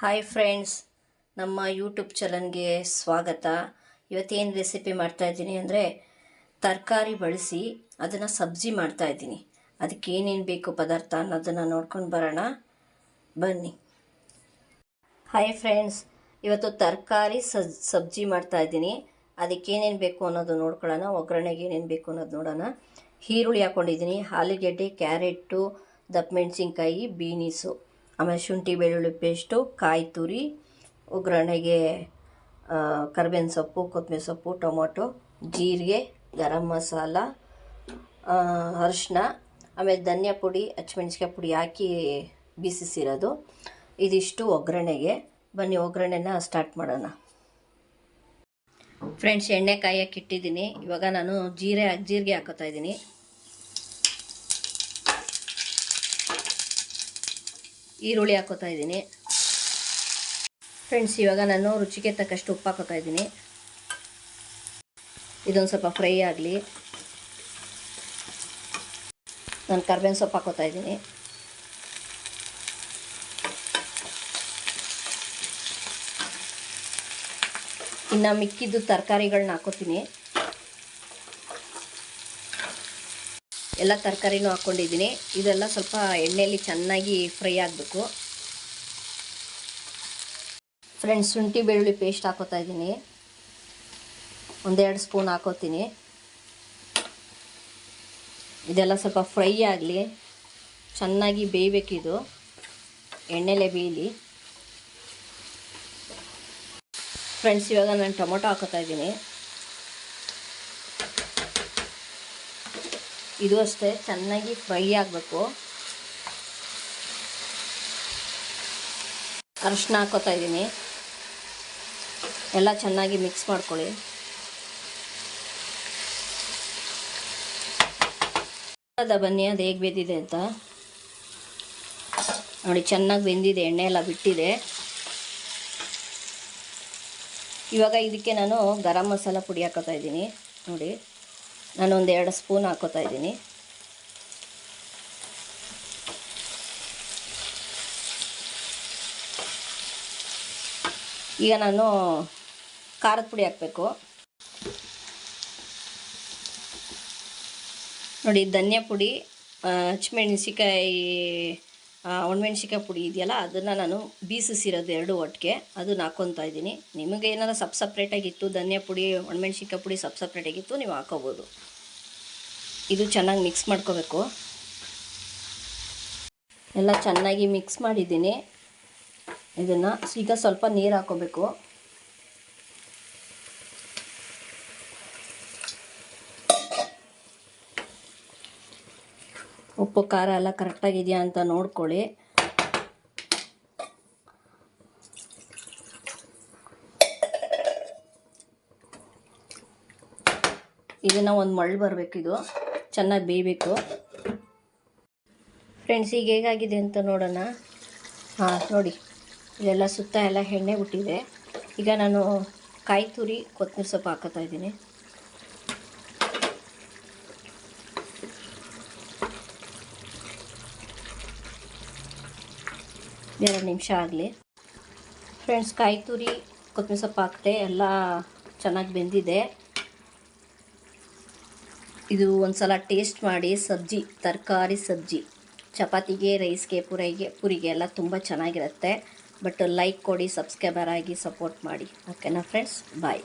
Hi friends ನಮ್ಮ YouTube ಚಾನಲ್ಗೆ ಸ್ವಾಗತ. ಇವತ್ತೇನು ರೆಸಿಪಿ ಮಾಡ್ತಾಯಿದ್ದೀನಿ ಅಂದರೆ ತರಕಾರಿ ಬಳಸಿ ಅದನ್ನು ಸಬ್ಜಿ ಮಾಡ್ತಾ ಇದ್ದೀನಿ. ಅದಕ್ಕೆ ಏನೇನು ಬೇಕು ಪದಾರ್ಥ ಅನ್ನೋದನ್ನು ನೋಡ್ಕೊಂಡು ಬರೋಣ. ಬನ್ನಿ. ಹಾಯ್ ಫ್ರೆಂಡ್ಸ್ ಇವತ್ತು ತರಕಾರಿ ಸಜ್, ಸಬ್ಜಿ ಮಾಡ್ತಾ ಇದ್ದೀನಿ. ಅದಕ್ಕೆ ಏನೇನು ಬೇಕು ಅನ್ನೋದು ನೋಡ್ಕೊಳ್ಳೋಣ. ಒಗ್ಗರಣೆಗೆ ಏನೇನು ಬೇಕು ಅನ್ನೋದು ನೋಡೋಣ. ಈರುಳ್ಳಿ ಹಾಕ್ಕೊಂಡಿದ್ದೀನಿ ಆಲೂಗೆಡ್ಡೆ ಕ್ಯಾರೆಟು ದಪ್ಪ ಮೆಣಸಿನ್ಕಾಯಿ, ಬೀನೀಸು. ಆಮೇಲೆ ಶುಂಠಿ, ಬೆಳ್ಳುಳ್ಳಿ ಪೇಸ್ಟು, ಕಾಯಿ ತುರಿ, ಒಗ್ಗರಣೆಗೆ ಕರ್ಬೇವಿನ ಸೊಪ್ಪು, ಕೊತ್ತಂಬರಿ ಸೊಪ್ಪು, ಟೊಮೊಟೊ, ಜೀರಿಗೆ, ಗರಂ ಮಸಾಲ ಅರಿಶಿನ ಆಮೇಲೆ ಧನಿಯಾ ಪುಡಿ ಹಚ್ಮೆಣ್ಸಿಕಾಯಿ ಪುಡಿ ಹಾಕಿ ಬೀಸಿಸಿರೋದು. ಇದಿಷ್ಟು ಒಗ್ಗರಣೆಗೆ. ಬನ್ನಿ, ಒಗ್ಗರಣೆನ ಸ್ಟಾರ್ಟ್ ಮಾಡೋಣ. ಫ್ರೆಂಡ್ಸ್ ಎಣ್ಣೆ ಕಾಯಕ್ಕೆ ಇಟ್ಟಿದ್ದೀನಿ. ಇವಾಗ ನಾನು ಜೀರೆ, ಜೀರಿಗೆ ಹಾಕೋತಾ ಇದ್ದೀನಿ. ಈರುಳ್ಳಿ ಹಾಕೋತಾ ಇದ್ದೀನಿ. ಫ್ರೆಂಡ್ಸ್ ಇವಾಗ ನಾನು ರುಚಿಗೆ ತಕ್ಕಷ್ಟು ಉಪ್ಪು ಹಾಕೋತಾ ಇದ್ದೀನಿ. ಇದೊಂದು ಸ್ವಲ್ಪ ಫ್ರೈ ಆಗಲಿ. ನಾನು ಕರ್ಬೇವಿನ ಸೊಪ್ಪು ಹಾಕೋತಾ ಇದ್ದೀನಿ. ಇನ್ನು ಮಿಕ್ಕಿದ್ದು ತರಕಾರಿಗಳನ್ನ ಹಾಕೋತೀನಿ. ಎಲ್ಲ ತರಕಾರಿನೂ ಹಾಕ್ಕೊಂಡಿದ್ದೀನಿ. ಇದೆಲ್ಲ ಸ್ವಲ್ಪ ಎಣ್ಣೆಯಲ್ಲಿ ಚೆನ್ನಾಗಿ ಫ್ರೈ ಆಗಬೇಕು. ಫ್ರೆಂಡ್ಸ್, ಶುಂಠಿ, ಬೆಳ್ಳುಳ್ಳಿ ಪೇಸ್ಟ್ ಹಾಕೋತಾ ಇದ್ದೀನಿ. ಒಂದೆರಡು ಸ್ಪೂನ್ ಹಾಕೋತೀನಿ. ಇದೆಲ್ಲ ಸ್ವಲ್ಪ ಫ್ರೈ ಆಗಲಿ, ಚೆನ್ನಾಗಿ ಬೇಯಬೇಕಿದು ಎಣ್ಣೆಲೆ ಬೇಯಲಿ. ಫ್ರೆಂಡ್ಸ್, ಇವಾಗ ನಾನು ಟೊಮೊಟೊ ಹಾಕೋತಾ ಇದ್ದೀನಿ. ಇದು ಅಷ್ಟೇ, ಚೆನ್ನಾಗಿ ಫ್ರೈ ಆಗಬೇಕು. ಅರಶಿನ ಹಾಕೋತಾ ಇದ್ದೀನಿ. ಎಲ್ಲ ಚೆನ್ನಾಗಿ ಮಿಕ್ಸ್ ಮಾಡ್ಕೊಳ್ಳಿ. ಬನ್ನಿ, ಅದು ಹೇಗೆ ಬೆಂದಿದೆ ಅಂತ. ನೋಡಿ, ಚೆನ್ನಾಗಿ ಬೆಂದಿದೆ ಎಣ್ಣೆ ಎಲ್ಲ ಬಿಟ್ಟಿದೆ. ಇವಾಗ ಇದಕ್ಕೆ ನಾನು ಗರಂ ಮಸಾಲ ಪುಡಿ ಹಾಕೋತಾ ಇದ್ದೀನಿ. ನೋಡಿ. ನಾನು ಒಂದು ಎರಡು ಸ್ಪೂನ್ ಹಾಕೋತಾ ಇದ್ದೀನಿ. ಈಗ ನಾನು ಖಾರದ ಪುಡಿ ಹಾಕಬೇಕು. ನೋಡಿ ಧನಿಯಾ ಪುಡಿ ಹಚ್ಮೆಣ್ಸಿಕಾಯಿ ಒಣಮೆಣ್ಸಿಕಾಯಿ ಪುಡಿ ಇದೆಯಲ್ಲ, ಅದನ್ನು ನಾನು ಬೀಸಿಸಿರೋದು ಎರಡು ಒಟ್ಟಿಗೆ. ಅದನ್ನ ಹಾಕ್ಕೊತಾ ಇದ್ದೀನಿ. ನಿಮಗೆ ಏನಾರು ಸಪ್ ಸಪ್ರೇಟಾಗಿತ್ತು ಧನಿಯಾ ಪುಡಿ ಒಣಮೆಣ್ಸಿಕಾಯಿ ಪುಡಿ ಸಪ್ ಸಪ್ರೇಟಾಗಿತ್ತು ನೀವು ಹಾಕೋಬೋದು. ಇದು ಚೆನ್ನಾಗಿ ಮಿಕ್ಸ್ ಮಾಡ್ಕೋಬೇಕು. ಎಲ್ಲ ಚೆನ್ನಾಗಿ ಮಿಕ್ಸ್ ಮಾಡಿದ್ದೀನಿ. ಇದನ್ನು ಈಗ ಸ್ವಲ್ಪ ನೀರು ಹಾಕೋಬೇಕು. ಉಪ್ಪು, ಖಾರ ಎಲ್ಲ ಕರೆಕ್ಟಾಗಿದೆಯಾ ಅಂತ ನೋಡ್ಕೊಳ್ಳಿ. ಇದನ್ನು ಒಂದು ಮಳ್ಳು ಬರಬೇಕು ಇದು. ಚೆನ್ನಾಗಿ ಬೇಯಬೇಕು. ಫ್ರೆಂಡ್ಸ್ ಈಗ ಹೇಗಾಗಿದೆ ಅಂತ ನೋಡೋಣ. ಹಾಂ, ನೋಡಿ. ಇದೆಲ್ಲ ಸುತ್ತ ಎಲ್ಲ ಎಣ್ಣೆ ಬಿಟ್ಟಿದೆ ಈಗ ನಾನು ಕಾಯಿ ತುರಿ, ಕೊತ್ತಂಬರಿ ಸೊಪ್ಪು ಹಾಕೋತಾ ಇದ್ದೀನಿ. ಎರಡು ನಿಮಿಷ ಆಗಲಿ. ಫ್ರೆಂಡ್ಸ್ ಕಾಯಿ ತುರಿ ಕೊತ್ತಂಬರಿ ಸೊಪ್ಪು ಹಾಕಿದೆ, ಎಲ್ಲ ಚೆನ್ನಾಗಿ ಬೆಂದಿದೆ. ಇದು ಒಂದು ಸಲ ಟೇಸ್ಟ್ ಮಾಡಿ, ಸಬ್ಜಿ, ತರಕಾರಿ ಸಬ್ಜಿ. ಚಪಾತಿಗೆ ರೈಸ್ಗೆ ಪೂರೈಗೆ, ಪುರಿಗೆ ಎಲ್ಲ ತುಂಬ ಚೆನ್ನಾಗಿರುತ್ತೆ. ಬಟ್ ಲೈಕ್ ಕೊಡಿ ಸಬ್ಸ್ಕ್ರೈಬರ್ ಆಗಿ ಸಪೋರ್ಟ್ ಮಾಡಿ. ಓಕೆನಾ ಫ್ರೆಂಡ್ಸ್ ಬಾಯ್